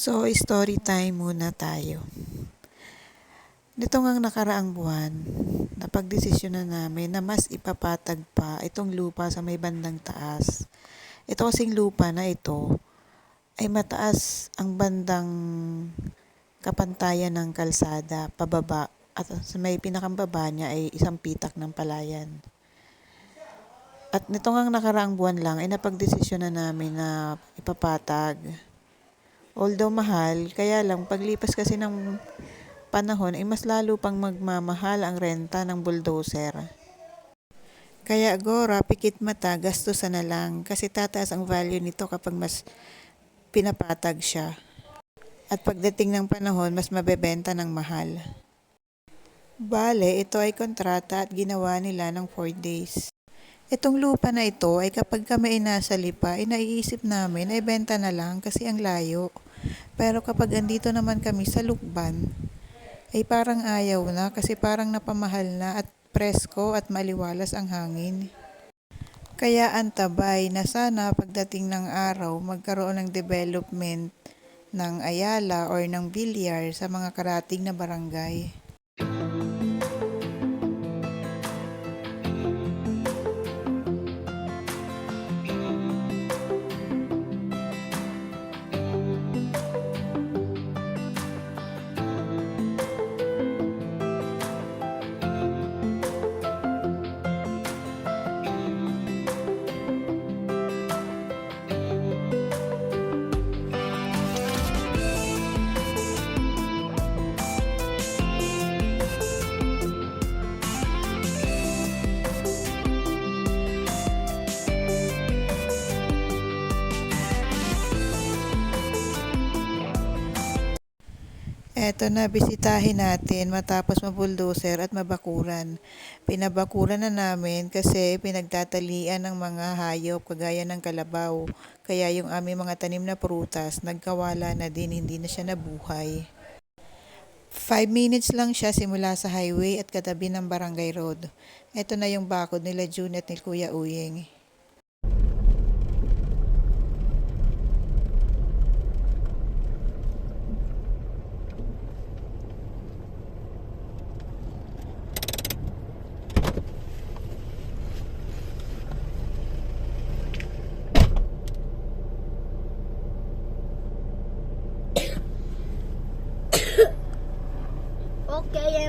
So, story time muna tayo. Nito ngang nakaraang buwan, napagdesisyon na namin na mas ipapatag pa itong lupa sa may bandang taas. Ito kasing lupa na ito ay mataas ang bandang kapantayan ng kalsada, pababa, at sa may pinakambaba niya ay isang pitak ng palayan. At nito ngang nakaraang buwan lang ay napagdesisyon na namin na ipapatag. Although mahal, kaya lang paglipas kasi ng panahon ay mas lalo pang magmamahal ang renta ng bulldozer. Kaya Gora, pikit mata, gastusan na lang kasi tataas ang value nito kapag mas pinapatag siya. At pagdating ng panahon, mas mabebenta ng mahal. Bale, ito ay kontrata at ginawa nila ng 4 days. Itong lupa na ito ay kapag kami ay nasa lipa, ay naiisip namin ay benta na lang kasi ang layo. Pero kapag andito naman kami sa lukban, ay parang ayaw na kasi parang napamahal na at presko at maliwalas ang hangin. Kaya antabay na sana pagdating ng araw magkaroon ng development ng Ayala or ng Bilyar sa mga karating na barangay. Eto na, bisitahin natin matapos mabuldoser at mabakuran. Pinabakuran na namin kasi pinagtatalian ng mga hayop kagaya ng kalabaw. Kaya yung aming mga tanim na prutas, nagkawala na din, hindi na siya nabuhay. 5 minutes lang siya simula sa highway at katabi ng barangay road. Ito na yung bakod nila June at ni Kuya Uyeng.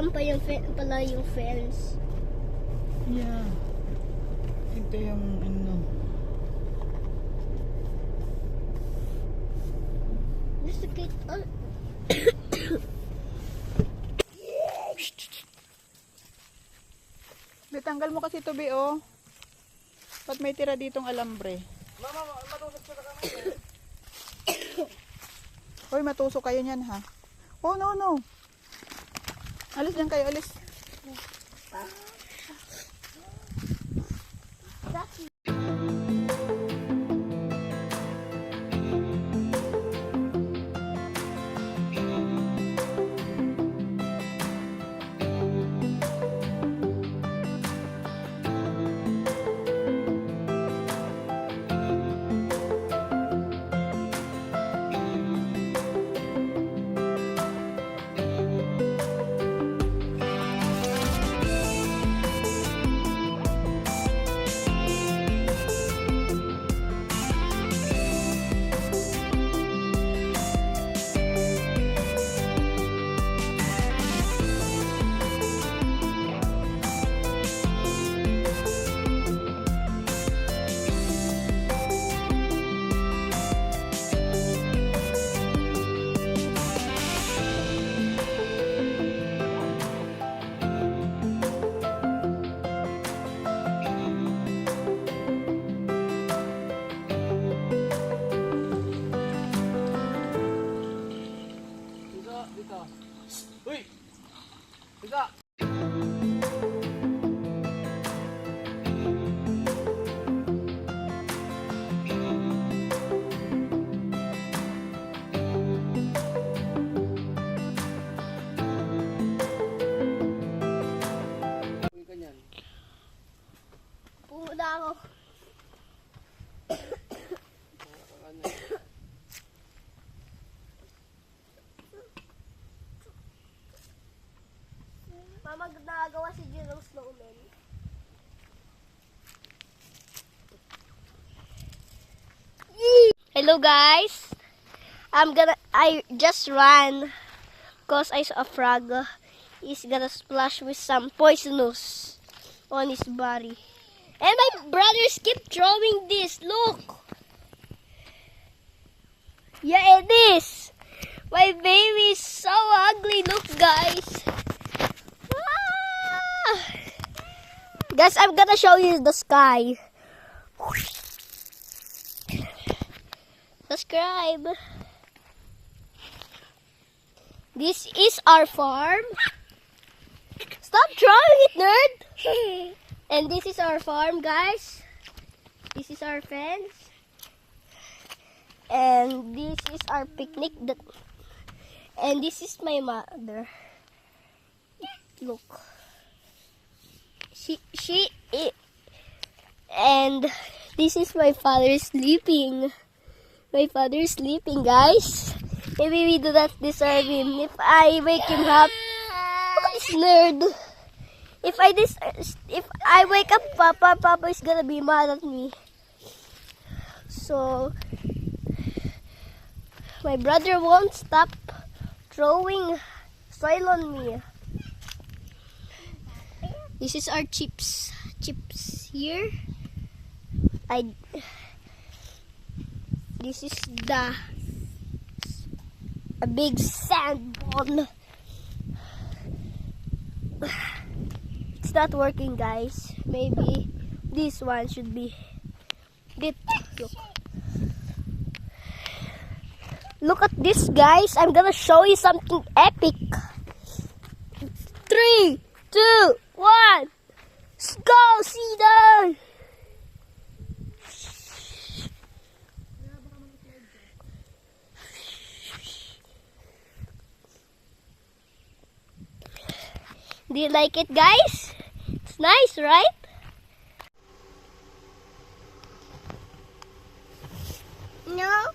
Okay, yan pa yung fe- pala yung fence. Yeah. Ito yung ano. Gusto kit oh, Bitanggal mo kasi ito, oh. Ba't may tira ditong alambre? Hoy, matusok kayo niyan, ha? Oh, no, no. Alis dyan kayo, alis. Uy! Tiga! Passenger ng snowman. Hello guys. I'm gonna I just ran cause I saw a frog. He's gonna splash with some poisonous on his body. And my brothers keep throwing this. Look. Yeah, it is. My baby gonna show you the sky. Subscribe. This is our farm. Stop drawing it, nerd. and this is our farm, guys. This is our fence. And this is our picnic. And this is my mother. Look. She she i- and this is my father sleeping. My father is sleeping, guys. Maybe we do not deserve him. If I wake him up, this nerd. If I dis if I wake up, Papa, Papa is gonna be mad at me. So my brother won't stop throwing soil on me. This is our chips. Chips here. I. This is the a big sand ball. It's not working, guys. Maybe this one should be. Look. Look at this, guys. I'm gonna show you something epic. Three, two, one. Go, Cedar. Do you like it, guys? It's nice, right? No.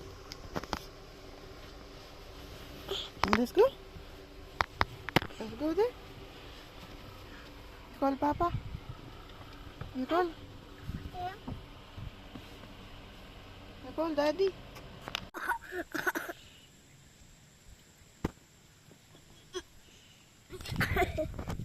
Let's go. Let's go there. Call Papa. You call. You call Daddy.